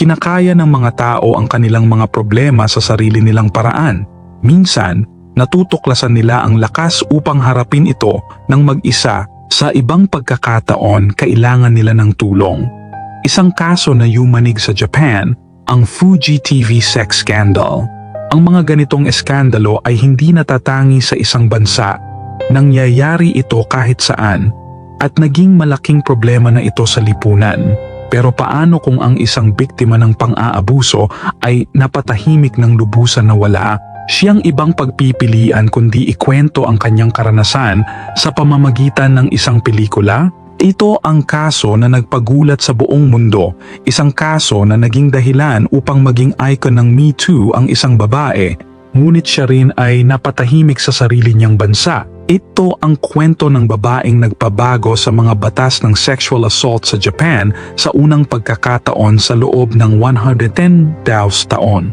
Kinakaya ng mga tao ang kanilang mga problema sa sarili nilang paraan. Minsan, natutuklasan nila ang lakas upang harapin ito ng mag-isa sa ibang pagkakataon kailangan nila ng tulong. Isang kaso na yumanig sa Japan, ang Fuji TV sex scandal. Ang mga ganitong eskandalo ay hindi natatangi sa isang bansa. Nangyayari ito kahit saan at naging malaking problema na ito sa lipunan. Pero paano kung ang isang biktima ng pang-aabuso ay napatahimik ng lubusan na wala? Siyang ibang pagpipilian kundi ikwento ang kanyang karanasan sa pamamagitan ng isang pelikula? Ito ang kaso na nagpagulat sa buong mundo, isang kaso na naging dahilan upang maging icon ng Me Too ang isang babae, ngunit siya rin ay napatahimik sa sarili niyang bansa. Ito ang kwento ng babaeng nagpabago sa mga batas ng sexual assault sa Japan sa unang pagkakataon sa loob ng 110 daos taon.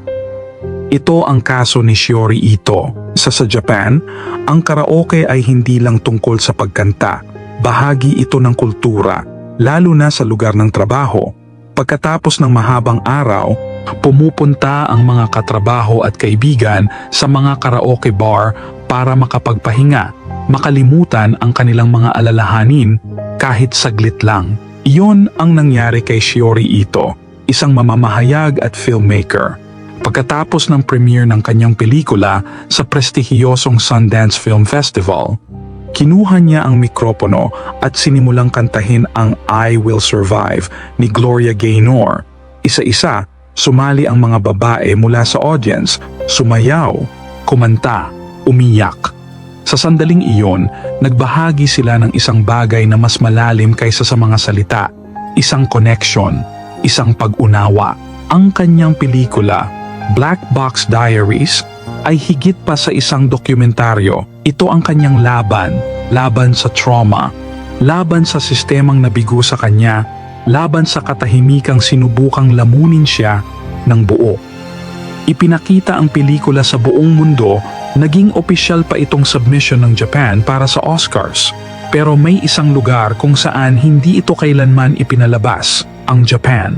Ito ang kaso ni Shiori Ito. Sa sa Japan, ang karaoke ay hindi lang tungkol sa pagkanta. Bahagi ito ng kultura, lalo na sa lugar ng trabaho. Pagkatapos ng mahabang araw, pumupunta ang mga katrabaho at kaibigan sa mga karaoke bar para makapagpahinga, makalimutan ang kanilang mga alalahanin kahit saglit lang. Iyon ang nangyari kay Shiori Ito, isang mamamahayag at filmmaker. Pagkatapos ng premiere ng kanyang pelikula sa prestihiyosong Sundance Film Festival, kinuha niya ang mikropono at sinimulang kantahin ang I Will Survive ni Gloria Gaynor. Isa-isa, sumali ang mga babae mula sa audience, sumayaw, kumanta, umiyak. Sa sandaling iyon, nagbahagi sila ng isang bagay na mas malalim kaysa sa mga salita, isang connection, isang pag-unawa. Ang kanyang pelikula, Black Box Diaries, ay higit pa sa isang dokumentaryo. Ito ang kanyang laban, laban sa trauma, laban sa sistemang nabigo sa kanya, laban sa katahimikang sinubukang lamunin siya ng buo. Ipinakita ang pelikula sa buong mundo, naging opisyal pa itong submission ng Japan para sa Oscars. Pero may isang lugar kung saan hindi ito kailanman ipinalabas, ang Japan.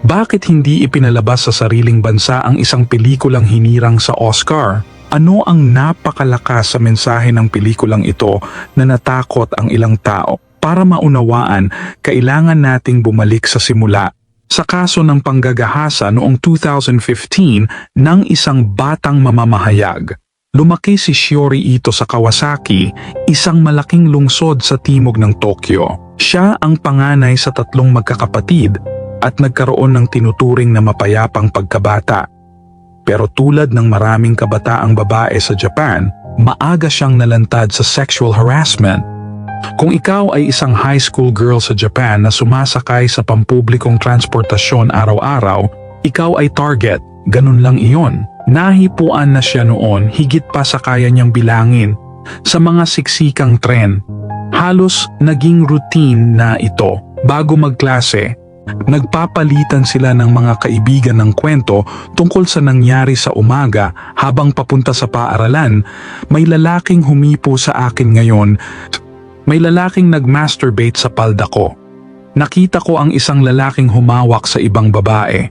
Bakit hindi ipinalabas sa sariling bansa ang isang pelikulang hinirang sa Oscar? Ano ang napakalakas sa mensahe ng pelikulang ito na natakot ang ilang tao? Para maunawaan, kailangan nating bumalik sa simula sa kaso ng panggagahasa noong 2015 ng isang batang mamamahayag. Lumaki si Shiori Ito sa Kawasaki, isang malaking lungsod sa timog ng Tokyo. Siya ang panganay sa tatlong magkakapatid at nagkaroon ng tinuturing na mapayapang pagkabata. Pero tulad ng maraming kabataang babae sa Japan, maaga siyang nalantad sa sexual harassment kung ikaw ay isang high school girl sa Japan na sumasakay sa pampublikong transportasyon araw-araw, ikaw ay target, ganun lang iyon. Nahipuan na siya noon higit pa sa kaya niyang bilangin sa mga siksikang tren. Halos naging routine na ito. Bago magklase, nagpapalitan sila ng mga kaibigan ng kwento tungkol sa nangyari sa umaga habang papunta sa paaralan. May lalaking humipo sa akin ngayon may lalaking nag-masturbate sa palda ko. Nakita ko ang isang lalaking humawak sa ibang babae.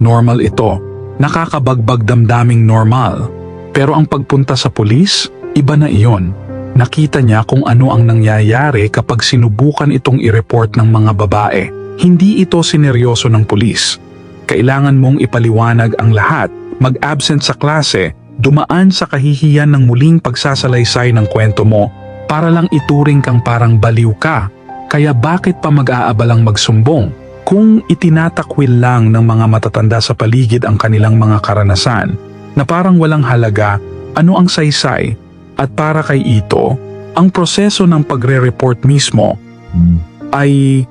Normal ito. Nakakabagbag damdaming normal. Pero ang pagpunta sa pulis, iba na iyon. Nakita niya kung ano ang nangyayari kapag sinubukan itong i-report ng mga babae. Hindi ito sineryoso ng pulis. Kailangan mong ipaliwanag ang lahat, mag-absent sa klase, dumaan sa kahihiyan ng muling pagsasalaysay ng kwento mo para lang ituring kang parang baliw ka. Kaya bakit pa mag-aabalang magsumbong? Kung itinatakwil lang ng mga matatanda sa paligid ang kanilang mga karanasan, na parang walang halaga, ano ang saysay? At para kay Ito, ang proseso ng pagre-report mismo ay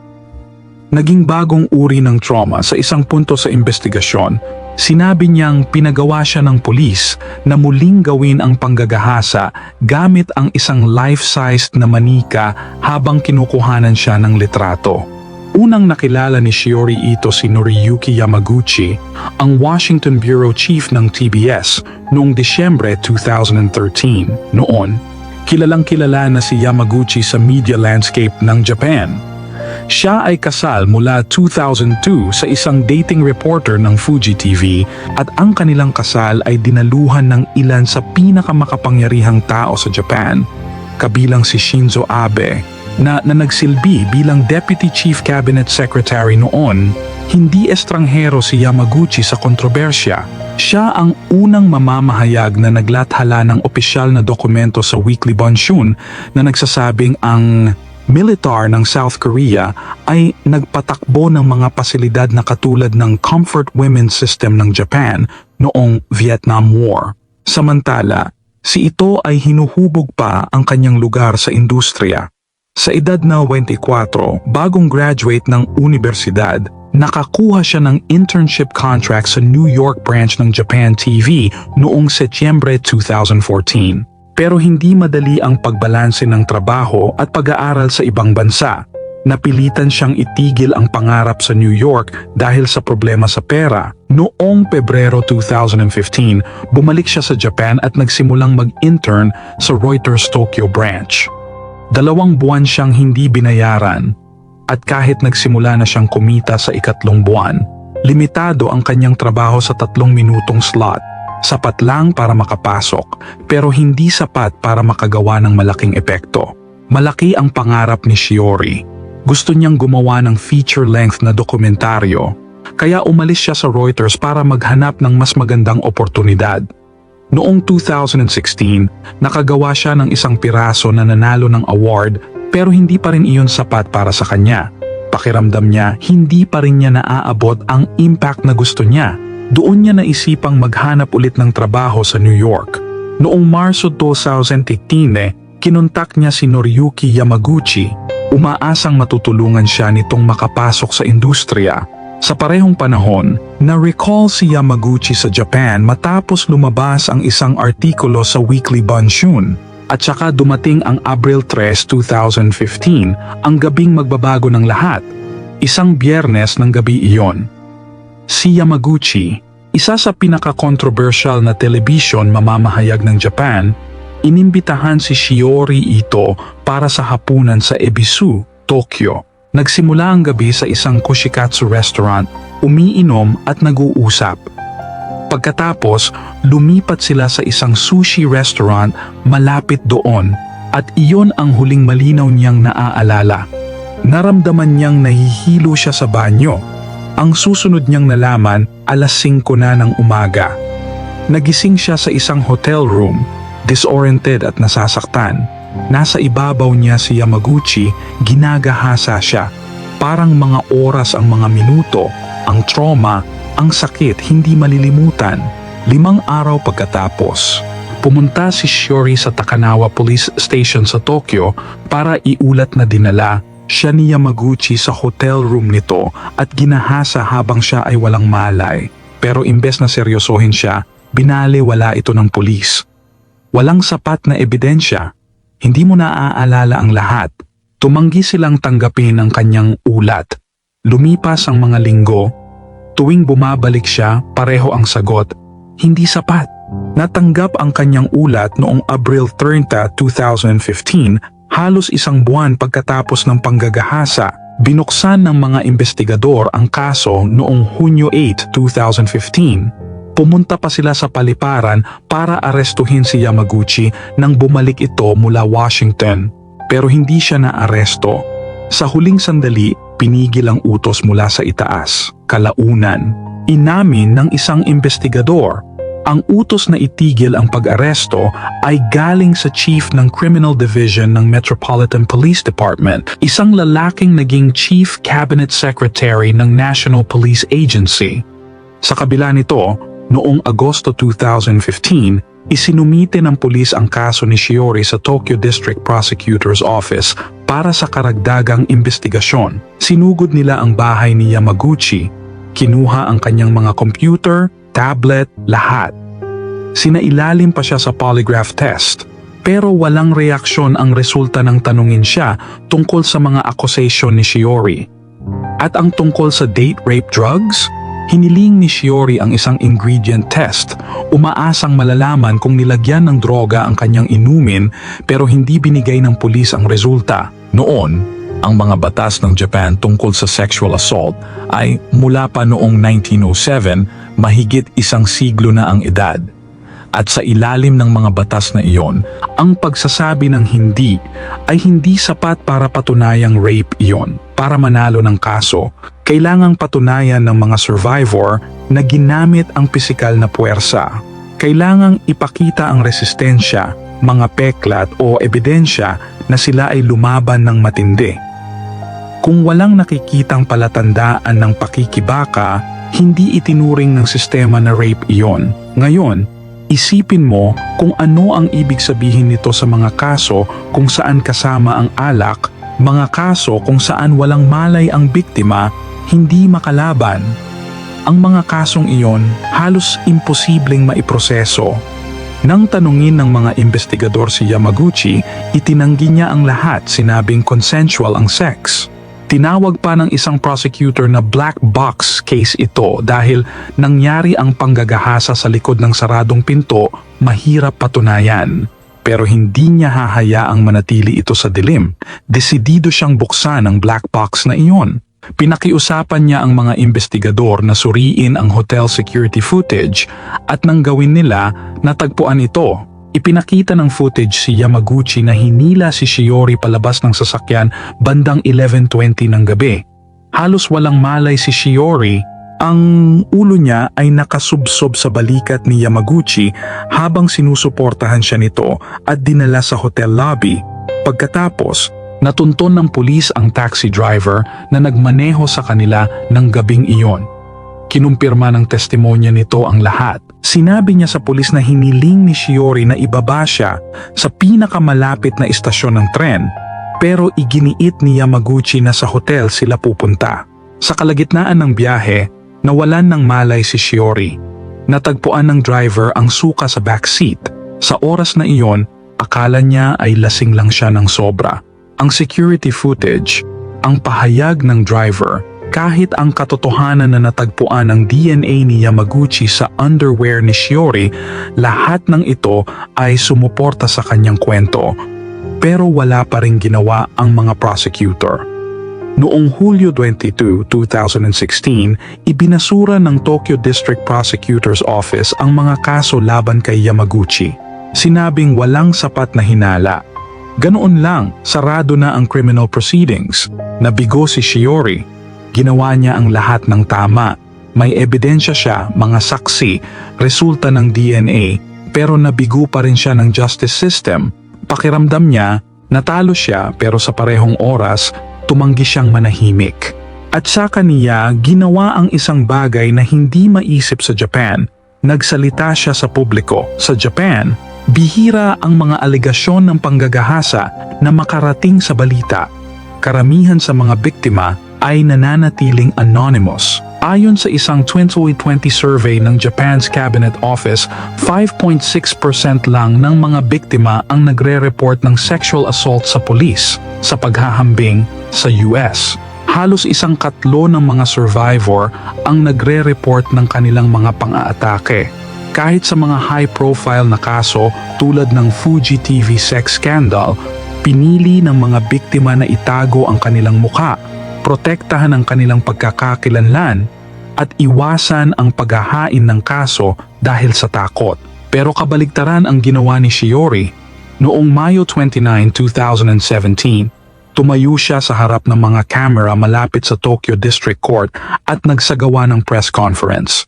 naging bagong uri ng trauma sa isang punto sa investigasyon Sinabi niyang pinagawa siya ng pulis na muling gawin ang panggagahasa gamit ang isang life-sized na manika habang kinukuhanan siya ng litrato. Unang nakilala ni Shiori Ito si Noriyuki Yamaguchi, ang Washington Bureau Chief ng TBS noong Disyembre 2013. Noon, kilalang kilala na si Yamaguchi sa media landscape ng Japan. Siya ay kasal mula 2002 sa isang dating reporter ng Fuji TV at ang kanilang kasal ay dinaluhan ng ilan sa pinakamakapangyarihang tao sa Japan, kabilang si Shinzo Abe na, na nagsilbi bilang Deputy Chief Cabinet Secretary noon. Hindi estranghero si Yamaguchi sa kontrobersya. Siya ang unang mamamahayag na naglathala ng opisyal na dokumento sa Weekly Bonshun na nagsasabing ang militar ng South Korea ay nagpatakbo ng mga pasilidad na katulad ng Comfort Women's System ng Japan noong Vietnam War. Samantala, si ito ay hinuhubog pa ang kanyang lugar sa industriya. Sa edad na 24, bagong graduate ng universidad, nakakuha siya ng internship contract sa New York branch ng Japan TV noong Setyembre 2014. Pero hindi madali ang pagbalanse ng trabaho at pag-aaral sa ibang bansa. Napilitan siyang itigil ang pangarap sa New York dahil sa problema sa pera. Noong Pebrero 2015, bumalik siya sa Japan at nagsimulang mag-intern sa Reuters Tokyo branch. Dalawang buwan siyang hindi binayaran at kahit nagsimula na siyang kumita sa ikatlong buwan, limitado ang kanyang trabaho sa tatlong minutong slot. Sapat lang para makapasok pero hindi sapat para makagawa ng malaking epekto. Malaki ang pangarap ni Shiori. Gusto niyang gumawa ng feature-length na dokumentaryo kaya umalis siya sa Reuters para maghanap ng mas magandang oportunidad. Noong 2016, nakagawa siya ng isang piraso na nanalo ng award pero hindi pa rin iyon sapat para sa kanya. Pakiramdam niya, hindi pa rin niya naaabot ang impact na gusto niya. Doon niya naisipang maghanap ulit ng trabaho sa New York. Noong Marso 2018, eh, kinontak niya si Noriyuki Yamaguchi. Umaasang matutulungan siya nitong makapasok sa industriya. Sa parehong panahon, na-recall si Yamaguchi sa Japan matapos lumabas ang isang artikulo sa Weekly Bonshun. At saka dumating ang Abril 3, 2015, ang gabing magbabago ng lahat. Isang biyernes ng gabi iyon. Si Yamaguchi, isa sa pinaka-controversial na television mamamahayag ng Japan, inimbitahan si Shiori Ito para sa hapunan sa Ebisu, Tokyo. Nagsimula ang gabi sa isang kushikatsu restaurant, umiinom at nag-uusap. Pagkatapos, lumipat sila sa isang sushi restaurant malapit doon at iyon ang huling malinaw niyang naaalala. Naramdaman niyang nahihilo siya sa banyo. Ang susunod niyang nalaman, alas 5 na ng umaga. Nagising siya sa isang hotel room, disoriented at nasasaktan. Nasa ibabaw niya si Yamaguchi, ginagahasa siya. Parang mga oras ang mga minuto, ang trauma, ang sakit hindi malilimutan. Limang araw pagkatapos, pumunta si Shiori sa Takanawa Police Station sa Tokyo para iulat na dinala siya ni Yamaguchi sa hotel room nito at ginahasa habang siya ay walang malay. Pero imbes na seryosohin siya, binali wala ito ng pulis. Walang sapat na ebidensya. Hindi mo naaalala ang lahat. Tumanggi silang tanggapin ang kanyang ulat. Lumipas ang mga linggo. Tuwing bumabalik siya, pareho ang sagot. Hindi sapat. Natanggap ang kanyang ulat noong Abril 30, 2015, halos isang buwan pagkatapos ng panggagahasa. Binuksan ng mga investigador ang kaso noong Hunyo 8, 2015. Pumunta pa sila sa paliparan para arestuhin si Yamaguchi nang bumalik ito mula Washington. Pero hindi siya naaresto. Sa huling sandali, pinigil ang utos mula sa itaas, kalaunan. Inamin ng isang investigador ang utos na itigil ang pag-aresto ay galing sa chief ng Criminal Division ng Metropolitan Police Department, isang lalaking naging Chief Cabinet Secretary ng National Police Agency. Sa kabila nito, noong Agosto 2015, isinumite ng pulis ang kaso ni Shiori sa Tokyo District Prosecutor's Office para sa karagdagang investigasyon. Sinugod nila ang bahay ni Yamaguchi, kinuha ang kanyang mga computer, tablet, lahat. Sinailalim pa siya sa polygraph test pero walang reaksyon ang resulta ng tanungin siya tungkol sa mga accusation ni Shiori. At ang tungkol sa date rape drugs, hiniling ni Shiori ang isang ingredient test. Umaasang malalaman kung nilagyan ng droga ang kanyang inumin pero hindi binigay ng pulis ang resulta. Noon, Ang mga batas ng Japan tungkol sa sexual assault ay mula pa noong 1907, mahigit isang siglo na ang edad. At sa ilalim ng mga batas na iyon, ang pagsasabi ng hindi ay hindi sapat para patunayang rape iyon. Para manalo ng kaso, kailangang patunayan ng mga survivor na ginamit ang pisikal na puwersa. Kailangang ipakita ang resistensya, mga peklat o ebidensya na sila ay lumaban ng matindi. Kung walang nakikitang palatandaan ng pakikibaka, hindi itinuring ng sistema na rape iyon. Ngayon, isipin mo kung ano ang ibig sabihin nito sa mga kaso kung saan kasama ang alak, mga kaso kung saan walang malay ang biktima, hindi makalaban. Ang mga kasong iyon halos imposibleng maiproseso. Nang tanungin ng mga investigador si Yamaguchi, itinanggi niya ang lahat sinabing consensual ang sex. Tinawag pa ng isang prosecutor na black box case ito dahil nangyari ang panggagahasa sa likod ng saradong pinto, mahirap patunayan. Pero hindi niya hahayaang manatili ito sa dilim. Desidido siyang buksan ang black box na iyon. Pinakiusapan niya ang mga investigador na suriin ang hotel security footage at nang gawin nila, natagpuan ito. Ipinakita ng footage si Yamaguchi na hinila si Shiori palabas ng sasakyan bandang 11.20 ng gabi. Halos walang malay si Shiori. Ang ulo niya ay nakasubsob sa balikat ni Yamaguchi habang sinusuportahan siya nito at dinala sa hotel lobby. Pagkatapos, Natunton ng pulis ang taxi driver na nagmaneho sa kanila ng gabing iyon. Kinumpirma ng testimonya nito ang lahat. Sinabi niya sa pulis na hiniling ni Shiori na ibaba siya sa pinakamalapit na istasyon ng tren pero iginiit ni Yamaguchi na sa hotel sila pupunta. Sa kalagitnaan ng biyahe, nawalan ng malay si Shiori. Natagpuan ng driver ang suka sa backseat. Sa oras na iyon, akala niya ay lasing lang siya ng sobra ang security footage, ang pahayag ng driver, kahit ang katotohanan na natagpuan ng DNA ni Yamaguchi sa underwear ni Shiori, lahat ng ito ay sumuporta sa kanyang kwento. Pero wala pa rin ginawa ang mga prosecutor. Noong Hulyo 22, 2016, ibinasura ng Tokyo District Prosecutor's Office ang mga kaso laban kay Yamaguchi. Sinabing walang sapat na hinala Ganoon lang, sarado na ang criminal proceedings. Nabigo si Shiori. Ginawa niya ang lahat ng tama. May ebidensya siya, mga saksi, resulta ng DNA, pero nabigo pa rin siya ng justice system. Pakiramdam niya, natalo siya pero sa parehong oras, tumanggi siyang manahimik. At sa kaniya, ginawa ang isang bagay na hindi maisip sa Japan. Nagsalita siya sa publiko. Sa Japan, Bihira ang mga alegasyon ng panggagahasa na makarating sa balita. Karamihan sa mga biktima ay nananatiling anonymous. Ayon sa isang 2020 survey ng Japan's Cabinet Office, 5.6% lang ng mga biktima ang nagre-report ng sexual assault sa pulis sa paghahambing sa US. Halos isang katlo ng mga survivor ang nagre-report ng kanilang mga pang-aatake kahit sa mga high-profile na kaso tulad ng Fuji TV sex scandal, pinili ng mga biktima na itago ang kanilang muka, protektahan ang kanilang pagkakakilanlan, at iwasan ang paghahain ng kaso dahil sa takot. Pero kabaligtaran ang ginawa ni Shiori. Noong Mayo 29, 2017, tumayo siya sa harap ng mga camera malapit sa Tokyo District Court at nagsagawa ng press conference.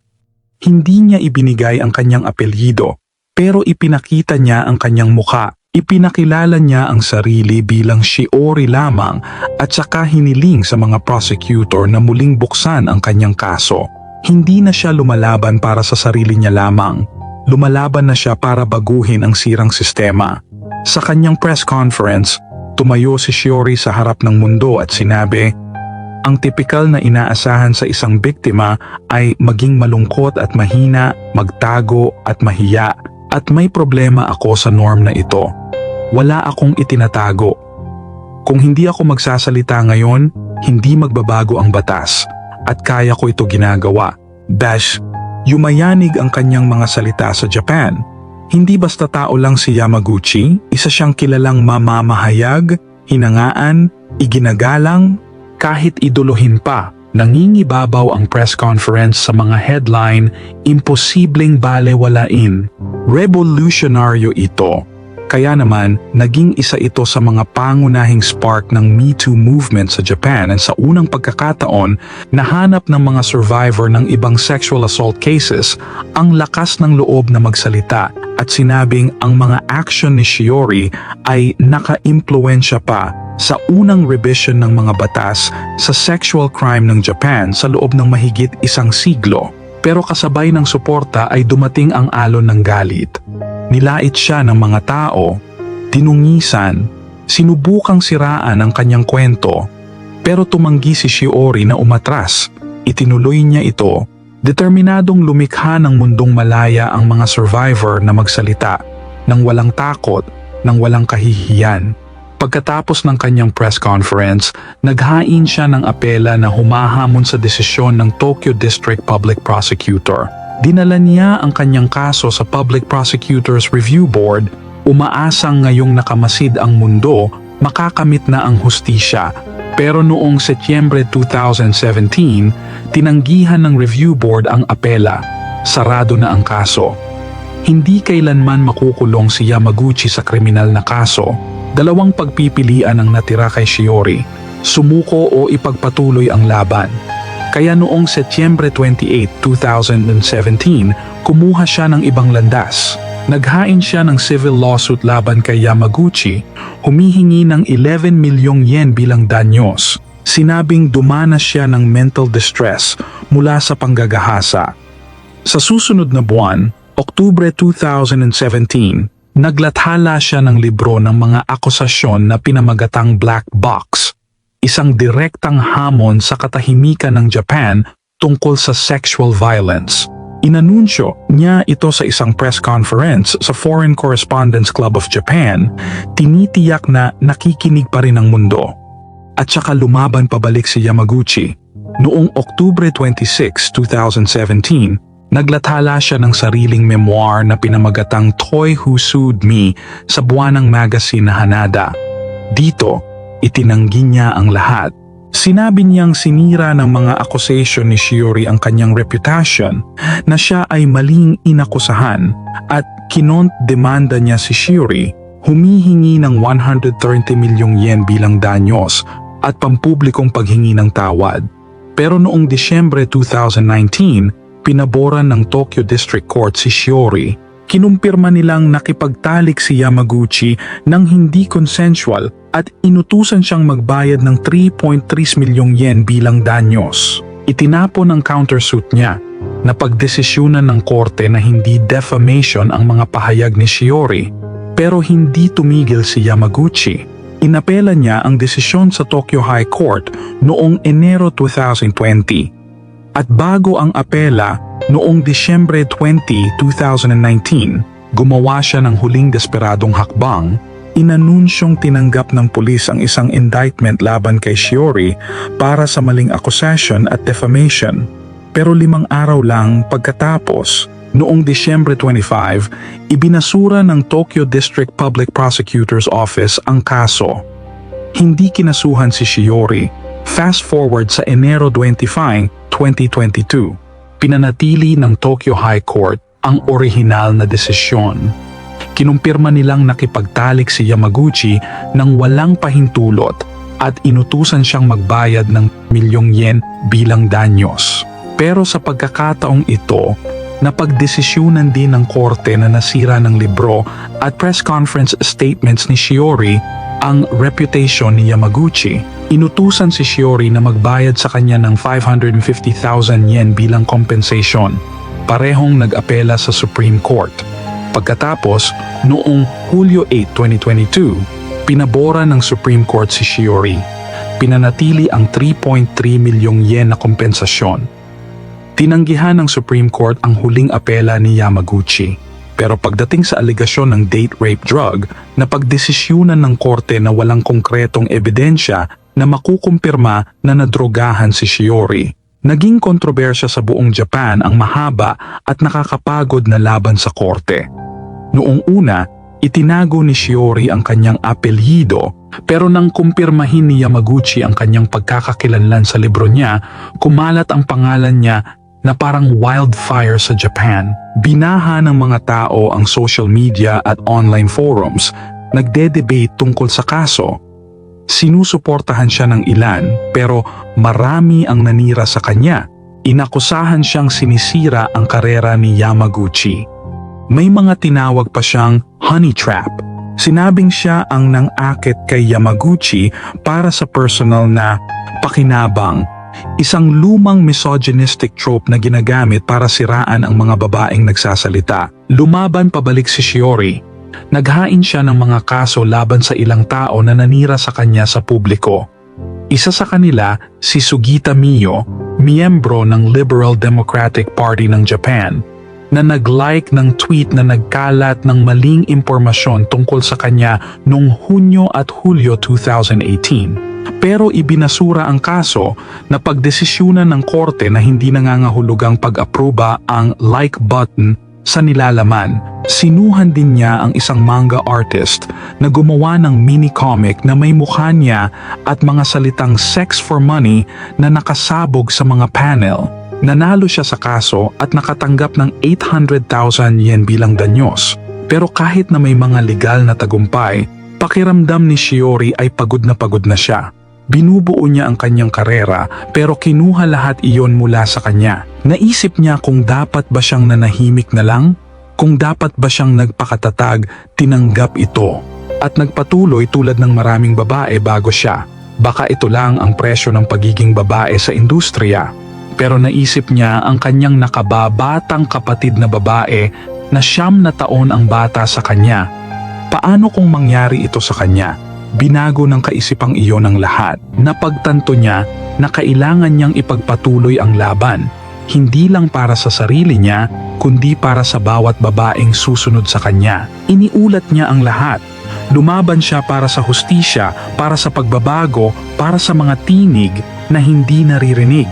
Hindi niya ibinigay ang kanyang apelyido, pero ipinakita niya ang kanyang muka. Ipinakilala niya ang sarili bilang Shiori lamang at saka hiniling sa mga prosecutor na muling buksan ang kanyang kaso. Hindi na siya lumalaban para sa sarili niya lamang. Lumalaban na siya para baguhin ang sirang sistema. Sa kanyang press conference, tumayo si Shiori sa harap ng mundo at sinabi, ang tipikal na inaasahan sa isang biktima ay maging malungkot at mahina, magtago at mahiya at may problema ako sa norm na ito. Wala akong itinatago. Kung hindi ako magsasalita ngayon, hindi magbabago ang batas at kaya ko ito ginagawa. Dash, yumayanig ang kanyang mga salita sa Japan. Hindi basta tao lang si Yamaguchi, isa siyang kilalang mamamahayag, hinangaan, iginagalang, kahit idolohin pa, nangingibabaw ang press conference sa mga headline, imposibleng balewalain. Revolutionaryo ito. Kaya naman, naging isa ito sa mga pangunahing spark ng Me Too movement sa Japan at sa unang pagkakataon, nahanap ng mga survivor ng ibang sexual assault cases ang lakas ng loob na magsalita at sinabing ang mga action ni Shiori ay naka-impluensya pa sa unang revision ng mga batas sa sexual crime ng Japan sa loob ng mahigit isang siglo. Pero kasabay ng suporta ay dumating ang alon ng galit. Nilait siya ng mga tao, tinungisan, sinubukang siraan ang kanyang kwento, pero tumanggi si Shiori na umatras. Itinuloy niya ito, determinadong lumikha ng mundong malaya ang mga survivor na magsalita, nang walang takot, nang walang kahihiyan. Pagkatapos ng kanyang press conference, naghain siya ng apela na humahamon sa desisyon ng Tokyo District Public Prosecutor. Dinala niya ang kanyang kaso sa Public Prosecutors Review Board, umaasang ngayong nakamasid ang mundo, makakamit na ang hustisya. Pero noong Setyembre 2017, tinanggihan ng review board ang apela. Sarado na ang kaso. Hindi kailanman makukulong si Yamaguchi sa kriminal na kaso. Dalawang pagpipilian ang natira kay Shiori. Sumuko o ipagpatuloy ang laban. Kaya noong Setyembre 28, 2017, kumuha siya ng ibang landas. Naghain siya ng civil lawsuit laban kay Yamaguchi, humihingi ng 11 milyong yen bilang danyos. Sinabing dumanas siya ng mental distress mula sa panggagahasa. Sa susunod na buwan, Oktubre 2017, naglathala siya ng libro ng mga akusasyon na pinamagatang Black Box, isang direktang hamon sa katahimikan ng Japan tungkol sa sexual violence. Inanunsyo niya ito sa isang press conference sa Foreign Correspondents Club of Japan, tinitiyak na nakikinig pa rin ang mundo. At saka lumaban pabalik si Yamaguchi. Noong Oktubre 26, 2017, naglathala siya ng sariling memoir na pinamagatang Toy Who Sued Me sa buwanang magazine na Hanada. Dito, itinanggi niya ang lahat. Sinabi niyang sinira ng mga accusation ni Shiori ang kanyang reputation na siya ay maling inakusahan at kinont demanda niya si Shiori humihingi ng 130 milyong yen bilang danyos at pampublikong paghingi ng tawad. Pero noong Disyembre 2019, pinaboran ng Tokyo District Court si Shiori. Kinumpirma nilang nakipagtalik si Yamaguchi ng hindi consensual at inutusan siyang magbayad ng 3.3 milyong yen bilang danyos. Itinapon ang countersuit niya na pagdesisyonan ng korte na hindi defamation ang mga pahayag ni Shiori pero hindi tumigil si Yamaguchi. Inapela niya ang desisyon sa Tokyo High Court noong Enero 2020. At bago ang apela, noong Disyembre 20, 2019, gumawa siya ng huling desperadong hakbang inanunsyong tinanggap ng pulis ang isang indictment laban kay Shiori para sa maling accusation at defamation. Pero limang araw lang pagkatapos, noong Disyembre 25, ibinasura ng Tokyo District Public Prosecutor's Office ang kaso. Hindi kinasuhan si Shiori. Fast forward sa Enero 25, 2022, pinanatili ng Tokyo High Court ang orihinal na desisyon kinumpirma nilang nakipagtalik si Yamaguchi ng walang pahintulot at inutusan siyang magbayad ng milyong yen bilang danyos. Pero sa pagkakataong ito, napagdesisyunan din ng korte na nasira ng libro at press conference statements ni Shiori ang reputation ni Yamaguchi. Inutusan si Shiori na magbayad sa kanya ng 550,000 yen bilang compensation. Parehong nag-apela sa Supreme Court. Pagkatapos, noong Hulyo 8, 2022, pinabora ng Supreme Court si Shiori. Pinanatili ang 3.3 milyong yen na kompensasyon. Tinanggihan ng Supreme Court ang huling apela ni Yamaguchi. Pero pagdating sa aligasyon ng date rape drug, napagdesisyunan ng korte na walang konkretong ebidensya na makukumpirma na nadrogahan si Shiori. Naging kontrobersya sa buong Japan ang mahaba at nakakapagod na laban sa korte. Noong una, Itinago ni Shiori ang kanyang apelyido pero nang kumpirmahin ni Yamaguchi ang kanyang pagkakakilanlan sa libro niya, kumalat ang pangalan niya na parang wildfire sa Japan. Binaha ng mga tao ang social media at online forums, nagde-debate tungkol sa kaso. Sinusuportahan siya ng ilan pero marami ang nanira sa kanya. Inakusahan siyang sinisira ang karera ni Yamaguchi. May mga tinawag pa siyang honey trap. Sinabing siya ang nang-akit kay Yamaguchi para sa personal na pakinabang, isang lumang misogynistic trope na ginagamit para siraan ang mga babaeng nagsasalita. Lumaban pabalik si Shiori. Naghain siya ng mga kaso laban sa ilang tao na nanira sa kanya sa publiko. Isa sa kanila, si Sugita Mio, miyembro ng Liberal Democratic Party ng Japan, na nag-like ng tweet na nagkalat ng maling impormasyon tungkol sa kanya noong Hunyo at Hulyo 2018. Pero ibinasura ang kaso na pagdesisyunan ng korte na hindi nangangahulugang pag-aproba ang like button sa nilalaman. Sinuhan din niya ang isang manga artist na gumawa ng mini comic na may mukha niya at mga salitang sex for money na nakasabog sa mga panel. Nanalo siya sa kaso at nakatanggap ng 800,000 yen bilang danyos. Pero kahit na may mga legal na tagumpay, pakiramdam ni Shiori ay pagod na pagod na siya. Binubuo niya ang kanyang karera pero kinuha lahat iyon mula sa kanya. Naisip niya kung dapat ba siyang nanahimik na lang? Kung dapat ba siyang nagpakatatag, tinanggap ito. At nagpatuloy tulad ng maraming babae bago siya. Baka ito lang ang presyo ng pagiging babae sa industriya pero naisip niya ang kanyang nakababatang kapatid na babae na siyam na taon ang bata sa kanya. Paano kung mangyari ito sa kanya? Binago ng kaisipang iyon ang lahat. Napagtanto niya na kailangan niyang ipagpatuloy ang laban, hindi lang para sa sarili niya, kundi para sa bawat babaeng susunod sa kanya. Iniulat niya ang lahat. Lumaban siya para sa hustisya, para sa pagbabago, para sa mga tinig na hindi naririnig.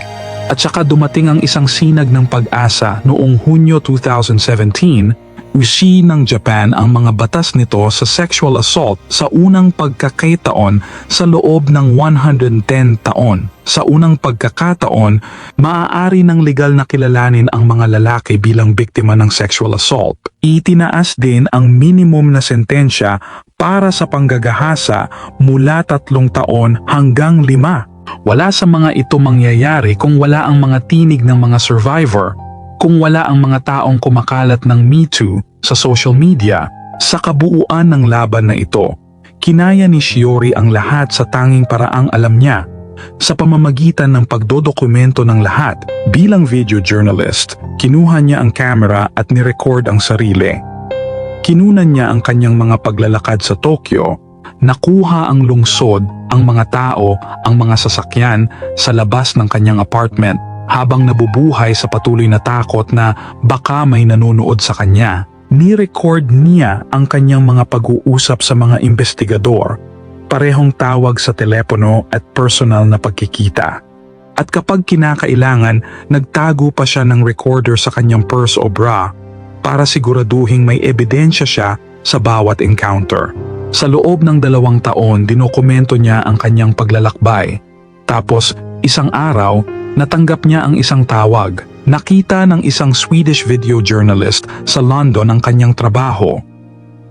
At saka dumating ang isang sinag ng pag-asa noong Hunyo 2017, Ushi ng Japan ang mga batas nito sa sexual assault sa unang pagkakataon sa loob ng 110 taon. Sa unang pagkakataon, maaari ng legal na kilalanin ang mga lalaki bilang biktima ng sexual assault. Itinaas din ang minimum na sentensya para sa panggagahasa mula tatlong taon hanggang lima. Wala sa mga ito mangyayari kung wala ang mga tinig ng mga survivor, kung wala ang mga taong kumakalat ng Me Too sa social media, sa kabuuan ng laban na ito. Kinaya ni Shiori ang lahat sa tanging paraang alam niya, sa pamamagitan ng pagdodokumento ng lahat bilang video journalist, kinuha niya ang camera at nirecord ang sarili. Kinunan niya ang kanyang mga paglalakad sa Tokyo, nakuha ang lungsod, ang mga tao, ang mga sasakyan sa labas ng kanyang apartment habang nabubuhay sa patuloy na takot na baka may nanonood sa kanya. Ni-record niya ang kanyang mga pag-uusap sa mga investigador, parehong tawag sa telepono at personal na pagkikita. At kapag kinakailangan, nagtago pa siya ng recorder sa kanyang purse o bra para siguraduhing may ebidensya siya sa bawat encounter. Sa loob ng dalawang taon, dinokumento niya ang kanyang paglalakbay. Tapos, isang araw, natanggap niya ang isang tawag. Nakita ng isang Swedish video journalist sa London ang kanyang trabaho.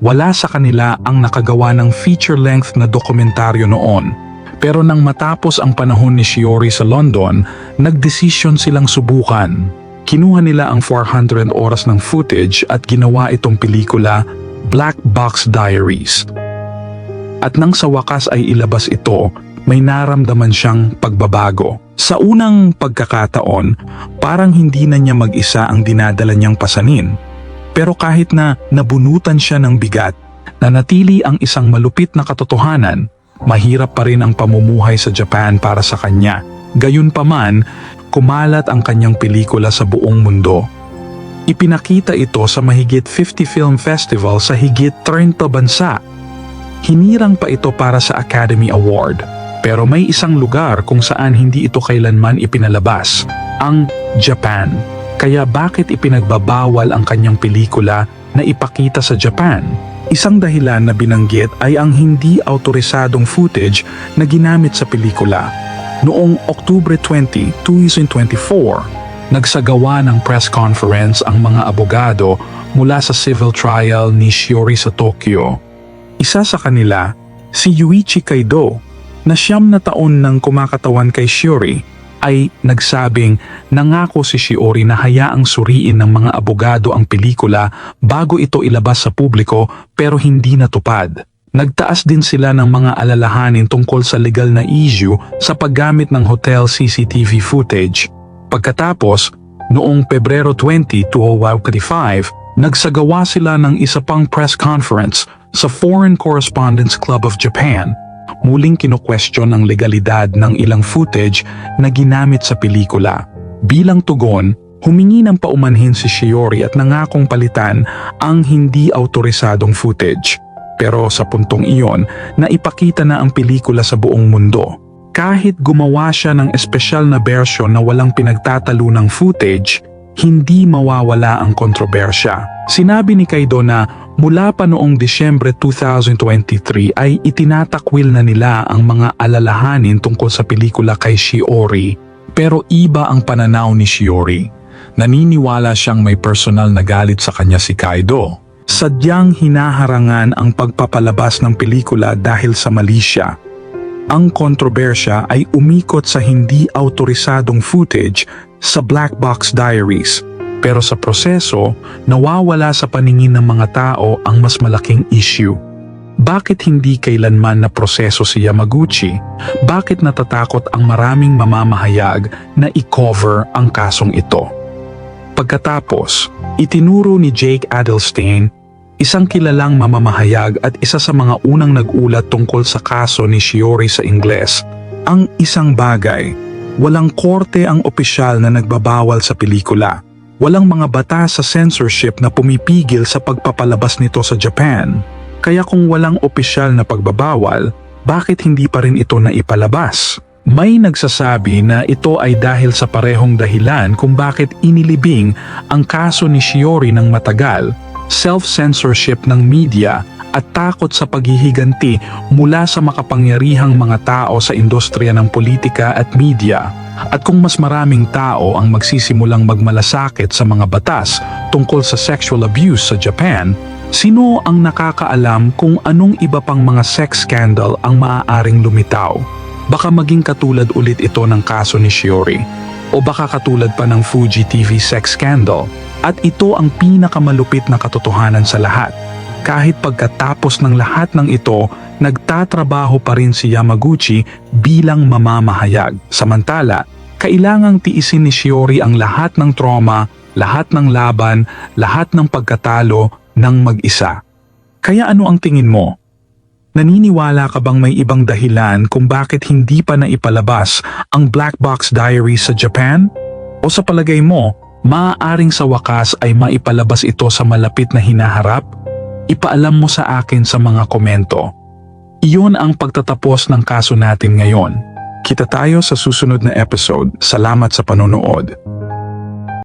Wala sa kanila ang nakagawa ng feature-length na dokumentaryo noon. Pero nang matapos ang panahon ni Shiori sa London, nagdesisyon silang subukan. Kinuha nila ang 400 oras ng footage at ginawa itong pelikula Black Box Diaries. At nang sa wakas ay ilabas ito, may naramdaman siyang pagbabago. Sa unang pagkakataon, parang hindi na niya mag-isa ang dinadala niyang pasanin. Pero kahit na nabunutan siya ng bigat, nanatili ang isang malupit na katotohanan, mahirap pa rin ang pamumuhay sa Japan para sa kanya. Gayunpaman, kumalat ang kanyang pelikula sa buong mundo. Ipinakita ito sa mahigit 50 film festival sa higit 30 bansa. Hinirang pa ito para sa Academy Award. Pero may isang lugar kung saan hindi ito kailanman ipinalabas, ang Japan. Kaya bakit ipinagbabawal ang kanyang pelikula na ipakita sa Japan? Isang dahilan na binanggit ay ang hindi autorisadong footage na ginamit sa pelikula. Noong Oktubre 20, 2024, nagsagawa ng press conference ang mga abogado mula sa civil trial ni Shiori sa Tokyo. Isa sa kanila, si Yuichi Kaido, na siyam na taon nang kumakatawan kay Shiori, ay nagsabing nangako si Shiori na hayaang suriin ng mga abogado ang pelikula bago ito ilabas sa publiko pero hindi natupad. Nagtaas din sila ng mga alalahanin tungkol sa legal na issue sa paggamit ng hotel CCTV footage. Pagkatapos, noong Pebrero 20, 2025, nagsagawa sila ng isa pang press conference sa Foreign Correspondents Club of Japan muling kino-question ang legalidad ng ilang footage na ginamit sa pelikula. Bilang tugon, humingi ng paumanhin si Shiori at nangakong palitan ang hindi autorisadong footage. Pero sa puntong iyon, naipakita na ang pelikula sa buong mundo. Kahit gumawa siya ng espesyal na version na walang pinagtatalo ng footage, hindi mawawala ang kontrobersya. Sinabi ni Kaido na mula pa noong Disyembre 2023 ay itinatakwil na nila ang mga alalahanin tungkol sa pelikula kay Shiori. Pero iba ang pananaw ni Shiori. Naniniwala siyang may personal na galit sa kanya si Kaido. Sadyang hinaharangan ang pagpapalabas ng pelikula dahil sa mali siya. Ang kontrobersya ay umikot sa hindi autorisadong footage sa Black Box Diaries pero sa proseso, nawawala sa paningin ng mga tao ang mas malaking issue. Bakit hindi kailanman na proseso si Yamaguchi? Bakit natatakot ang maraming mamamahayag na i-cover ang kasong ito? Pagkatapos, itinuro ni Jake Adelstein, isang kilalang mamamahayag at isa sa mga unang nag-ulat tungkol sa kaso ni Shiori sa Ingles, ang isang bagay. Walang korte ang opisyal na nagbabawal sa pelikula. Walang mga batas sa censorship na pumipigil sa pagpapalabas nito sa Japan. Kaya kung walang opisyal na pagbabawal, bakit hindi pa rin ito na ipalabas? May nagsasabi na ito ay dahil sa parehong dahilan kung bakit inilibing ang kaso ni Shiori ng matagal, self-censorship ng media at takot sa paghihiganti mula sa makapangyarihang mga tao sa industriya ng politika at media. At kung mas maraming tao ang magsisimulang magmalasakit sa mga batas tungkol sa sexual abuse sa Japan, sino ang nakakaalam kung anong iba pang mga sex scandal ang maaaring lumitaw? Baka maging katulad ulit ito ng kaso ni Shiori o baka katulad pa ng Fuji TV sex scandal at ito ang pinakamalupit na katotohanan sa lahat. Kahit pagkatapos ng lahat ng ito, nagtatrabaho pa rin si Yamaguchi bilang mamamahayag. Samantala, kailangang tiisin ni Shiori ang lahat ng trauma, lahat ng laban, lahat ng pagkatalo ng mag-isa. Kaya ano ang tingin mo? Naniniwala ka bang may ibang dahilan kung bakit hindi pa naipalabas ang Black Box Diary sa Japan? O sa palagay mo, maaaring sa wakas ay maipalabas ito sa malapit na hinaharap? Ipaalam mo sa akin sa mga komento. Iyon ang pagtatapos ng kaso natin ngayon. Kita tayo sa susunod na episode. Salamat sa panonood.